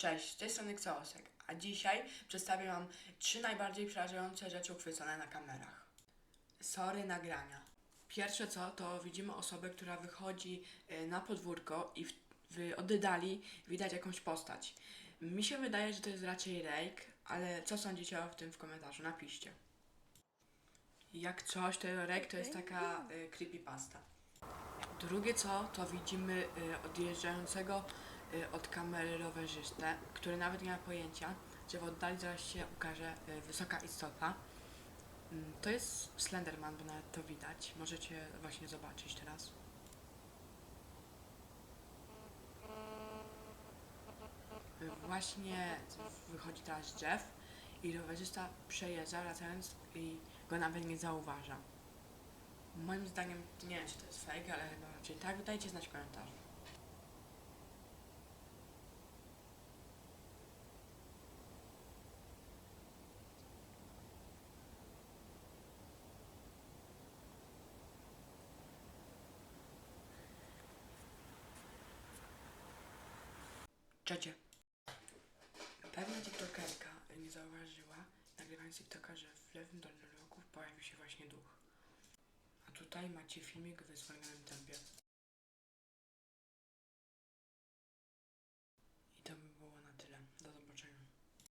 Cześć, z tej strony Kseosek, a dzisiaj przedstawię Wam trzy najbardziej przerażające rzeczy uchwycone na kamerach. Sorry nagrania. Pierwsze co, to widzimy osobę, która wychodzi y, na podwórko i w, w oddali widać jakąś postać. Mi się wydaje, że to jest raczej rake, ale co sądzicie o tym w komentarzu? Napiszcie. Jak coś, to rake to jest taka y, creepypasta. Drugie co, to widzimy y, odjeżdżającego od kamery rowerzystę, który nawet nie ma pojęcia, że w oddali zaraz się ukaże y, wysoka istota. Mm, To jest Slenderman, bo nawet to widać. Możecie właśnie zobaczyć teraz. Y, Właśnie wychodzi teraz Jeff i rowerzysta przejeżdża wracając i go nawet nie zauważa. Moim zdaniem, nie wiem czy to jest fake, ale chyba raczej tak. Dajcie znać w komentarzu. Trzecie. Pewna tiktokerka nie zauważyła, nagrywając tiktoka, że w lewym dolnym rogu pojawił się właśnie duch. A tutaj macie filmik w zwolnionym tempie.